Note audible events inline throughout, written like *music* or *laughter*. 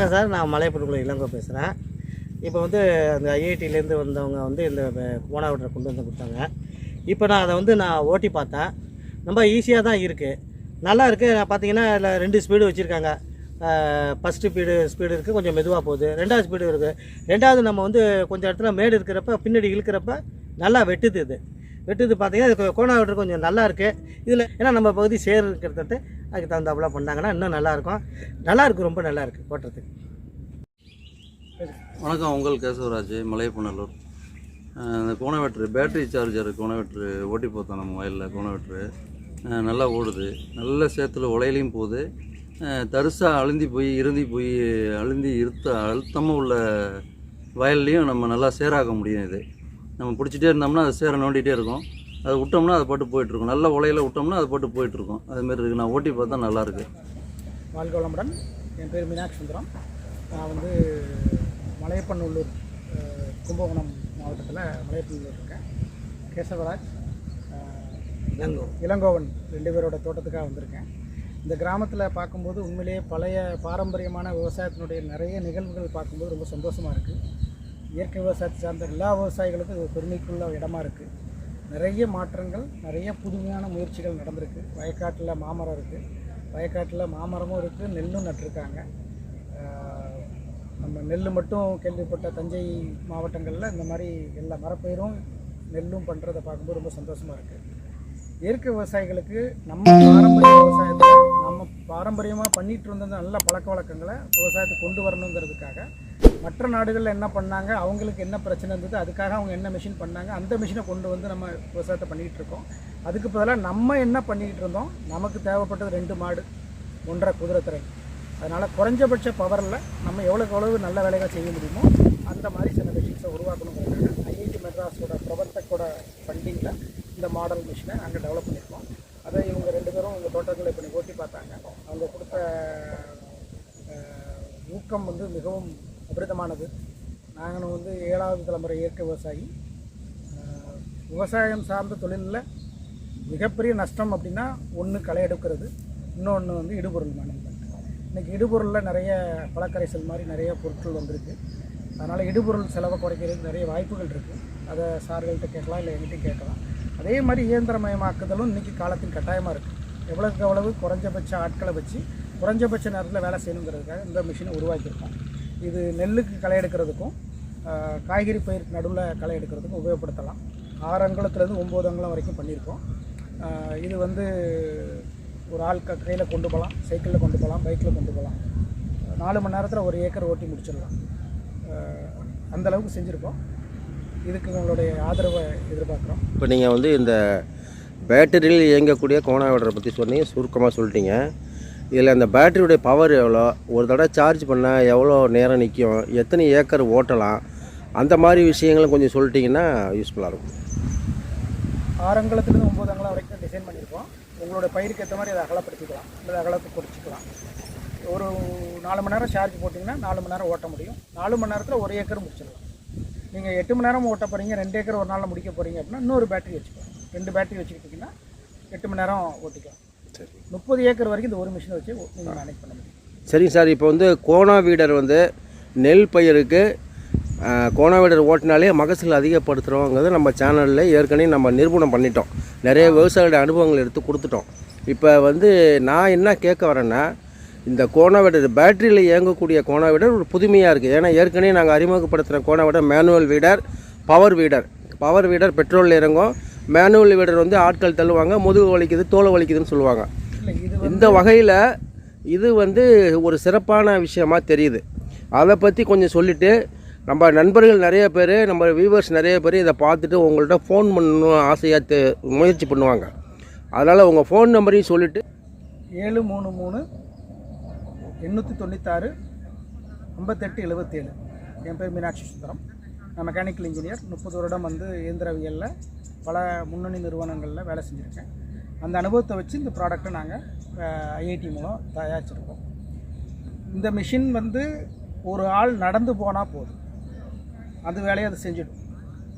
வணக்கம் சார் நான் மலையப்பட்டுக்குள்ள இளங்கோ பேசுகிறேன் இப்போ வந்து அந்த ஐஐடியிலேருந்து வந்தவங்க வந்து இந்த போனாவட்டரை கொண்டு வந்து கொடுத்தாங்க. இப்போ நான் அதை வந்து நான் ஓட்டி பார்த்தேன். ரொம்ப ஈஸியாக தான் இருக்குது நல்லா இருக்குது நான் பார்த்தீங்கன்னா இதில் ரெண்டு ஸ்பீடு வச்சுருக்காங்க. ஃபஸ்ட்டு ஸ்பீடு ஸ்பீடு இருக்குது கொஞ்சம் மெதுவாக போகுது. ரெண்டாவது ஸ்பீடு இருக்குது ரெண்டாவது நம்ம வந்து கொஞ்சம் இடத்துல மேடு இருக்கிறப்ப பின்னாடி இழுக்கிறப்ப நல்லா வெட்டுது இது. வெட்டுது பார்த்தீங்கன்னா கோணா கோணாவட்டர் கொஞ்சம் நல்லா இருக்குது இதில் ஏன்னா நம்ம பகுதி சேர் இருக்கிறத அதுக்கு தகுந்தாப்புல பண்ணாங்கன்னா இன்னும் நல்லாயிருக்கும். நல்லாயிருக்கு ரொம்ப நல்லா இருக்குது ஓட்டுறதுக்கு வணக்கம் உங்கள் கேசவராஜ் மலையப்பநல்லூர். இந்த கோணவெட்ரு பேட்டரி சார்ஜர் கோணவெட்ரு ஓட்டி பார்த்தோம் நம்ம வயலில் கோணவெட்ரு நல்லா ஓடுது. நல்ல சேத்துல உலையிலையும் போகுது. தரிசாக அழுந்தி போய் இருந்தி போய் அழுந்தி இருத்த அழுத்தமாக உள்ள வயல்லையும் நம்ம நல்லா சேராக முடியும் இது நம்ம பிடிச்சிட்டே இருந்தோம்னா அது சேர நோண்டிகிட்டே இருக்கும். அதை விட்டோம்னா அது பாட்டு போயிட்டுருக்கும். நல்ல உலையில விட்டோம்னா அது பாட்டு போயிட்டுருக்கும். அதுமாரி இருக்குது நான் ஓட்டி பார்த்தா நல்லாயிருக்கு வாழ்க வளமுடன் என் பேர் மீனாட்சி சுந்தரம். நான் வந்து மலையப்பநல்லூர் அஹ், கும்பகோணம் மாவட்டத்தில் மலையப்பநல்லூர் இருக்கேன். கேசவராஜ் இளங்கோ. இளங்கோவன் ரெண்டு பேரோட தோட்டத்துக்காக வந்திருக்கேன். இந்த கிராமத்தில் பார்க்கும்போது உண்மையிலேயே பழைய பாரம்பரியமான விவசாயத்தினுடைய நிறைய நிகழ்வுகள் பார்க்கும்போது ரொம்ப சந்தோஷமாக இருக்குது இயற்கை விவசாயத்தை சார்ந்த எல்லா விவசாயிகளுக்கும் இது ஒரு பெருமைக்குள்ள இடமா இருக்குது நிறைய மாற்றங்கள் நிறைய புதுமையான முயற்சிகள் நடந்திருக்கு. வயக்காட்டில் மாமரம் இருக்குது வயக்காட்டில் மாமரமும் இருக்குது நெல்லும் நட்டிருக்காங்க. நம்ம நெல் மட்டும் கேள்விப்பட்ட தஞ்சை மாவட்டங்களில் இந்த மாதிரி எல்லா மரப்பயிரும் நெல்லும் பண்ணுறதை பார்க்கும்போது ரொம்ப சந்தோஷமாக இருக்குது இயற்கை விவசாயிகளுக்கு நம்ம பாரம்பரிய விவசாயத்தை நம்ம பாரம்பரியமாக பண்ணிட்டு இருந்த நல்ல பழக்க வழக்கங்களை விவசாயத்தை கொண்டு வரணுங்கிறதுக்காக. மற்ற நாடுகளில் என்ன பண்ணாங்க? அவங்களுக்கு என்ன பிரச்சனை இருந்தது? அதுக்காக அவங்க என்ன மிஷின் பண்ணாங்க? அந்த மிஷினை கொண்டு வந்து நம்ம விவசாயத்தை பண்ணிக்கிட்டு இருக்கோம். அதுக்கு பதிலாக நம்ம என்ன பண்ணிக்கிட்டு இருந்தோம்? நமக்கு தேவைப்பட்டது ரெண்டு மாடு ஒன்றரை குதிரைத்திறன் அதனால் குறைஞ்சபட்ச பவரில் நம்ம எவ்வளோக்கு எவ்வளவு நல்ல வேலைகள் செய்ய முடியுமோ அந்த மாதிரி சில மிஷின்ஸை உருவாக்கணுங்கிறதுக்காக ஐஐடி மெட்ராஸோட பிரபர்த்தக்கோட ஃபண்டிங்கில் இந்த மாடல் மிஷினை நாங்கள் டெவலப் பண்ணியிருக்கோம். அதை இவங்க ரெண்டு பேரும் உங்கள் தோட்டத்தில் இப்போ ஓட்டி பார்த்தாங்க. அவங்க கொடுத்த ஊக்கம் வந்து மிகவும் அபிரிதமானது. நாங்கள் வந்து ஏழாவது தலைமுறை இயற்கை விவசாயி. விவசாயம் சார்ந்த தொழிலில் மிகப்பெரிய நஷ்டம் அப்படின்னா ஒன்று களை எடுக்கிறது இன்னொன்று வந்து இடுபொருள் மேனேஜ்மெண்ட் இன்றைக்கி இடுபொருளில் நிறைய பழக்கரைசல் மாதிரி நிறைய பொருட்கள் வந்திருக்கு. அதனால் இடுபொருள் செலவை குறைக்கிறதுக்கு நிறைய வாய்ப்புகள் இருக்குது அதை சார்கள்கிட்ட கேட்கலாம் இல்லை எங்கிட்டையும் கேட்கலாம். அதே மாதிரி இயந்திரமயமாக்குதலும் இன்றைக்கி காலத்தின் கட்டாயமாக இருக்குது எவ்வளோக்கு எவ்வளவு? குறைஞ்சபட்ச ஆட்களை வச்சு குறைஞ்சபட்ச நேரத்தில் வேலை செய்யணுங்கிறதுக்காக இந்த மிஷினை உருவாக்கியிருக்கோம் இது நெல்லுக்கு களை எடுக்கிறதுக்கும் காய்கறி பயிருக்கு நடுவில் களை எடுக்கிறதுக்கும் உபயோகப்படுத்தலாம். ஆறு அங்குலத்துலேருந்து ஒம்பது அங்குலம் வரைக்கும் பண்ணியிருக்கோம். இது வந்து ஒரு ஆள் க கையில் கொண்டு போகலாம் சைக்கிளில் கொண்டு போகலாம் பைக்கில் கொண்டு போகலாம். நாலு மணி நேரத்தில் ஒரு ஏக்கர் ஓட்டி முடிச்சிடலாம். அந்தளவுக்கு செஞ்சுருக்கோம். இதுக்கு உங்களுடைய ஆதரவை எதிர்பார்க்குறோம். இப்போ நீங்கள் வந்து இந்த பேட்டரியில் இயங்கக்கூடிய கோணாவடரை பற்றி சொன்னீங்க சுருக்கமாக சொல்லிட்டீங்க. இதில் அந்த பேட்டரியுடைய பவர் எவ்வளோ ஒரு தடவை சார்ஜ் பண்ணால் எவ்வளோ நேரம் நிற்கும் எத்தனை ஏக்கர் ஓட்டலாம் அந்த மாதிரி விஷயங்களும் கொஞ்சம் சொல்லிட்டீங்கன்னா யூஸ்ஃபுல்லாக இருக்கும். ஆறு அங்குலத்துலேருந்து ஒம்பது அங்குலம் வரைக்கும் டிசைன் பண்ணியிருக்கோம். உங்களோட பயிருக்கு ஏற்ற மாதிரி அதை அகலப்படுத்திக்கலாம் இல்லை அகலத்தை குறைச்சிக்கலாம். ஒரு நாலு மணி நேரம் சார்ஜ் போட்டிங்கன்னா நாலு மணி நேரம் ஓட்ட முடியும். நாலு மணி நேரத்தில் ஒரு ஏக்கர் முடிச்சிடலாம். நீங்கள் எட்டு மணி நேரம் ஓட்ட போகிறீங்க ரெண்டு ஏக்கர் ஒரு நாளில் முடிக்க போகிறீங்க அப்படின்னா இன்னொரு பேட்டரி வச்சுக்கலாம் ரெண்டு பேட்டரி வச்சுக்கிட்டிங்கன்னா எட்டு மணி நேரம் ஓட்டிக்கலாம். சரி. முப்பது ஏக்கர் வரைக்கும் இந்த ஒரு மிஷினை வச்சு நீங்கள் மேனேஜ் பண்ண முடியும். சரிங்க சார் இப்போ வந்து கோணா வீடர் வந்து நெல் பயிருக்கு கோணா வீடர் ஓட்டினாலே மகசூல் அதிகப்படுத்துகிறோங்கிறது நம்ம சேனலில் ஏற்கனவே நம்ம நிரூபணம் பண்ணிட்டோம். நிறைய விவசாயியோட அனுபவங்கள் எடுத்து கொடுத்துட்டோம். இப்போ வந்து நான் என்ன கேட்க வரேன்னா இந்த கோணா வீடர் பேட்டரியில் இயங்கக்கூடிய கோணா வீடர் ஒரு புதுமையாக இருக்குது ஏன்னா ஏற்கனவே நாங்கள் அறிமுகப்படுத்துகிற cono weeder manual weeder power weeder power weeder பெட்ரோலில் இறங்கும். மேனுவல் வீடர் வந்து ஆட்கள் தள்ளுவாங்க முதுகு வலிக்குது தோலை வலிக்குதுன்னு சொல்லுவாங்க. இந்த வகையில் இது வந்து ஒரு சிறப்பான விஷயமா தெரியுது. அதை பற்றி கொஞ்சம் சொல்லிவிட்டு நம்ம நண்பர்கள் நிறைய பேர் நம்ம வியூவர்ஸ் நிறைய பேர் இதை பார்த்துட்டு உங்கள்கிட்ட ஃபோன் பண்ணணும் ஆசையாக தெ முயற்சி பண்ணுவாங்க. அதனால் உங்கள் ஃபோன் நம்பரையும் சொல்லிவிட்டு ஏழு மூணு மூணு எண்ணூற்றி தொண்ணூத்தாறு ஐம்பத்தெட்டு எழுபத்தேழு என் பேர் மீனாட்சி சுந்தரம். நான் மெக்கானிக்கல் இன்ஜினியர் முப்பது வருடம் வந்து இயந்திரவியலில் பல முன்னணி நிறுவனங்களில் வேலை செஞ்சுருக்கேன். அந்த அனுபவத்தை வச்சு இந்த ப்ராடக்ட்டை நாங்கள் ஐஐடி மூலம் தயாரிச்சிருக்கோம். இந்த மிஷின் வந்து ஒரு ஆள் நடந்து போனால் போதும். அது வேலையை அது செஞ்சிடும்.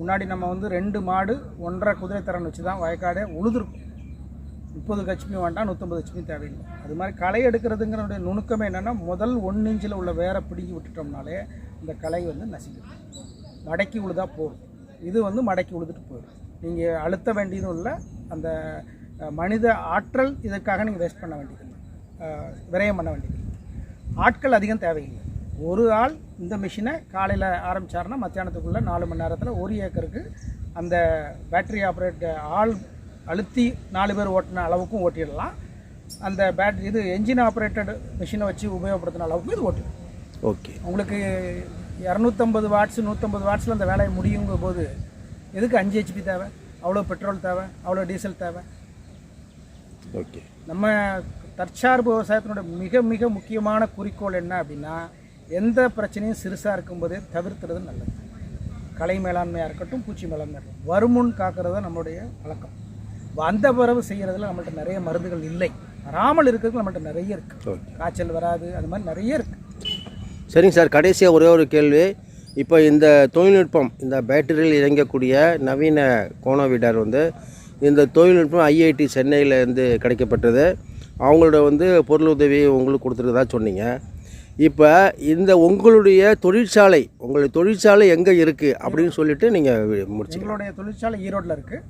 முன்னாடி நம்ம வந்து ரெண்டு மாடு ஒன்றரை குதிரை திறன் வச்சு தான் வயக்காடே உழுதுருக்கும். முப்பது ஹெச்பி வேண்டாம் நூற்றம்பது ஹெச்பி தேவையில்லை. அது மாதிரி களை எடுக்கிறதுங்கிறனுடைய நுணுக்கமே என்னென்னா முதல் ஒன் இன்ச்சில் உள்ள வேரை பிடுங்கி விட்டுட்டோம்னாலே இந்த களை வந்து நசிக்கும் மடக்கி உழுதா போதும். இது வந்து மடக்கி உழுதுட்டு போயிடும். நீங்கள் அழுத்த வேண்டியதும் இல்லை அந்த மனித ஆற்றல் இதற்காக நீங்கள் வேஸ்ட் பண்ண வேண்டியதில்லை. விரயம் பண்ண வேண்டியதில்லை. ஆட்கள் அதிகம் தேவையில்லை. ஒரு ஆள் இந்த மிஷினை காலையில் ஆரம்பித்தாருன்னா மத்தியானத்துக்குள்ளே நாலு மணி நேரத்தில் ஒரு ஏக்கருக்கு அந்த பேட்டரி ஆப்ரேட் ஆள் அழுத்தி நாலு பேர் ஓட்டின அளவுக்கும் ஓட்டிடலாம். அந்த பேட்டரி இது என்ஜின் ஆப்ரேட்டட் மிஷினை வச்சு உபயோகப்படுத்தின அளவுக்கு இது ஓட்டிடும் ஓகே. உங்களுக்கு இரநூத்தம்பது வாட்ஸ் நூற்றம்பது வாட்ஸில் அந்த வேலையை முடியுங்க போது எதுக்கு அஞ்சு ஹெச்பி தேவை? அவ்வளோ பெட்ரோல் தேவை? அவ்வளோ டீசல் தேவை? ஓகே. நம்ம தற்சார்பு விவசாயத்தினோட மிக மிக முக்கியமான குறிக்கோள் என்ன அப்படின்னா எந்த பிரச்சனையும் சிறுசாக இருக்கும்போதே தவிர்த்துறது நல்லது. கலை மேலாண்மையாக இருக்கட்டும் பூச்சி மேலாண்மையாக இருக்கட்டும் வருமுன் காக்கிறது தான் நம்மளுடைய வழக்கம் வந்த பிறகு செய்கிறதுல நம்மள்ட்ட நிறைய மருந்துகள் இல்லை. வராமல் இருக்கிறது நம்மள்ட்ட நிறைய இருக்குது காய்ச்சல் வராது அது மாதிரி நிறைய இருக்குது சரிங்க சார் கடைசியாக ஒரே ஒரு கேள்வி. இப்போ இந்த தொழில்நுட்பம் இந்த பேட்டரியில் இயங்கக்கூடிய நவீன கோணோவீடர் வந்து இந்த தொழில்நுட்பம் ஐஐடி சென்னையிலேருந்து கிடைக்கப்பட்டது. அவங்களோட வந்து பொருள் உதவி உங்களுக்கு கொடுத்துருக்கதா சொன்னீங்க. இப்போ இந்த உங்களுடைய தொழிற்சாலை உங்களுடைய தொழிற்சாலை எங்கே இருக்குது அப்படின்னு சொல்லிட்டு நீங்கள் முடிச்சுக்கலாம் எங்களுடைய தொழிற்சாலை ஈரோட்டில் இருக்குது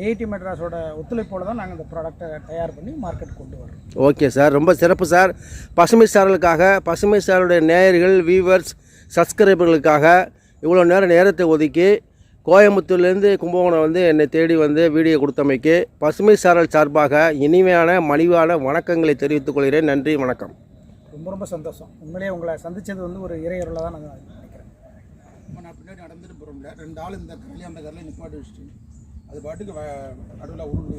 ஐஐடி மெட்ராஸோட ஒத்துழைப்போடு தான் நாங்கள் இந்த ப்ராடக்ட்டை தயார் பண்ணி மார்க்கெட் கொண்டு வரோம் ஓகே சார் ரொம்ப சிறப்பு சார் பசுமை சாரலுக்காக பசுமை சாரலுடைய நேயர்கள் வியூவர்ஸ் சப்ஸ்கிரைபர்களுக்காக இவ்வளோ நேரம் நேரத்தை ஒதுக்கி கோயம்புத்தூர்லேருந்து கும்பகோணம் வந்து என்னை தேடி வந்து வீடியோ கொடுத்தமைக்கு பசுமை சாரல் சார்பாக இனிமையான மலிவான வணக்கங்களை தெரிவித்துக் கொள்கிறேன். நன்றி வணக்கம். ரொம்ப ரொம்ப சந்தோஷம். உண்மையிலேயே உங்களை சந்திச்சது வந்து ஒரு இறையருளாக தான் நான் நினைக்கிறேன். நம்ம நான் பின்னாடி நடந்துட்டு போகிறோம்ல ரெண்டு ஆள் இந்த கரலி அந்த கரலி நிப்பாட்டி வச்சுட்டு. அது பாட்டுக்கு நடுவில் உருண்டு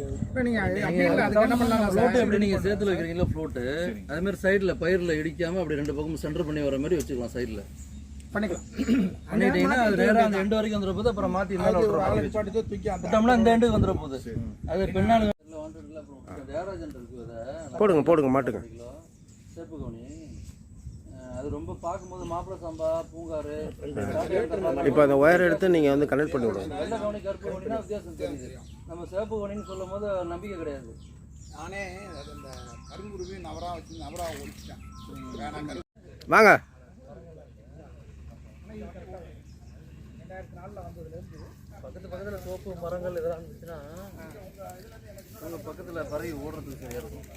எப்படி நீங்கள் சேர்த்துல வைக்கிறீங்களா ஃப்ளோட்டு அதே மாதிரி சைடில் பயிரில் இடிக்காம அப்படி ரெண்டு பக்கமும் சென்டர் பண்ணி வர மாதிரி வச்சுக்கலாம் சைடில் பண்ணிக்கலாம். *clears throat* பண்ணிட்டீங்கன்னா அது நேராக அந்த எண்டு வரைக்கும் வந்துட போது அப்புறம் மாற்றி மேலே விட்டோம்னா இந்த எண்டுக்கு வந்துட போகுது அது அதை போடுங்க போடுங்க மாட்டுங்க. சேப்பு கவுனி. அது ரொம்ப பார்க்கும்போது மாப்பிள சம்பா பூங்காறு இப்போ அந்த ஒயர் எடுத்து நீங்கள் வந்து கனெக்ட் பண்ணி விடுங்க. வெள்ளை கவுனி கருப்பு கவுனினா வித்தியாசம் தெரியுது. நம்ம சேப்பு கவுனின்னு சொல்லும் போது நம்பிக்கை கிடையாது. நானே அந்த கருங்குருவி நவரா வச்சு நவரா ஒழிச்சிட்டேன். வாங்க. பக்கத்து பக்கத்தில் சோப்பு மரங்கள் இதெல்லாம் இருந்துச்சுன்னா உங்கள் பக்கத்தில் பறவை ஓடுறதுக்கு சரியாக இருக்கும்.